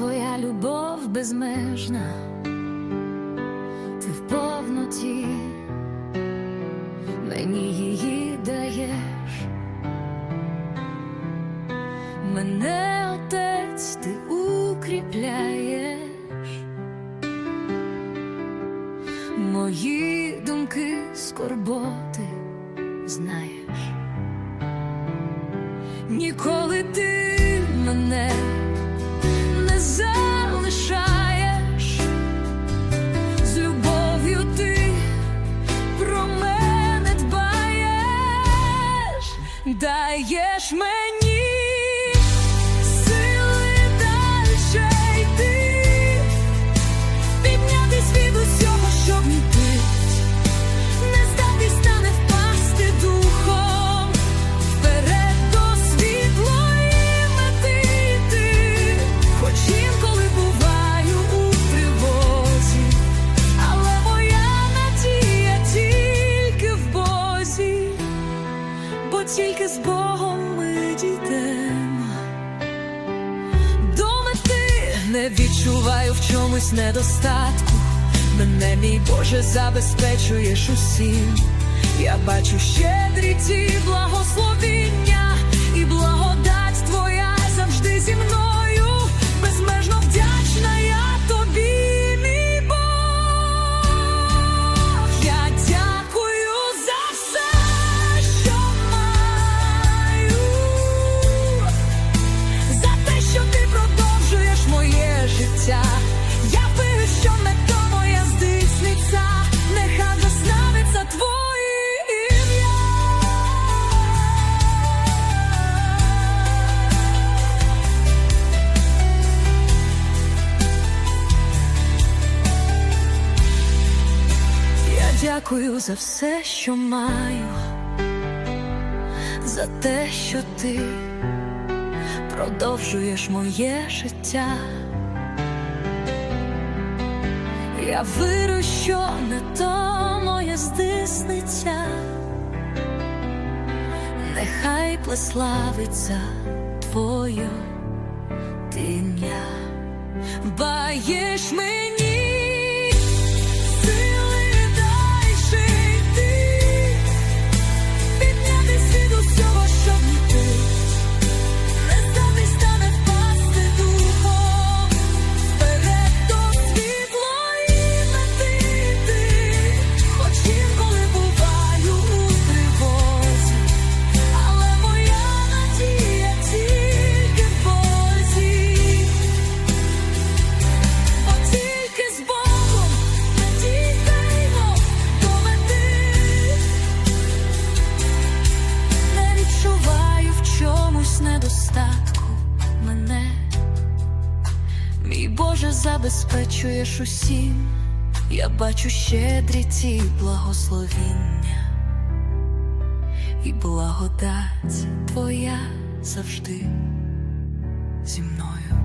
твоя любов безмежна, ти в повноті мені її даєш. Мене отець ти укріпляєш, мої думки скорботи знаєш. Ніколи ти мені сили дальше йти, піднятись від усього, що мітить, не здатись та не впасти духом. Вперед до світлої мети йти, хоч інколи буваю у тривозі, але моя надія тільки в Бозі, бо тільки з Богом дійдемо. До мети не відчуваю в чомусь недостатку. Мене, мій Боже, забезпечуєш усім. Я бачу щедрі ті благословіння, дякую за все, що маю, за те, що ти продовжуєш моє життя. Я вірю, що не то моє здійсниться, нехай плеславиться твоє ім'я, баєш мені забезпечуєш усім, я бачу щедрі ті благословіння, і благодать Твоя завжди зі мною.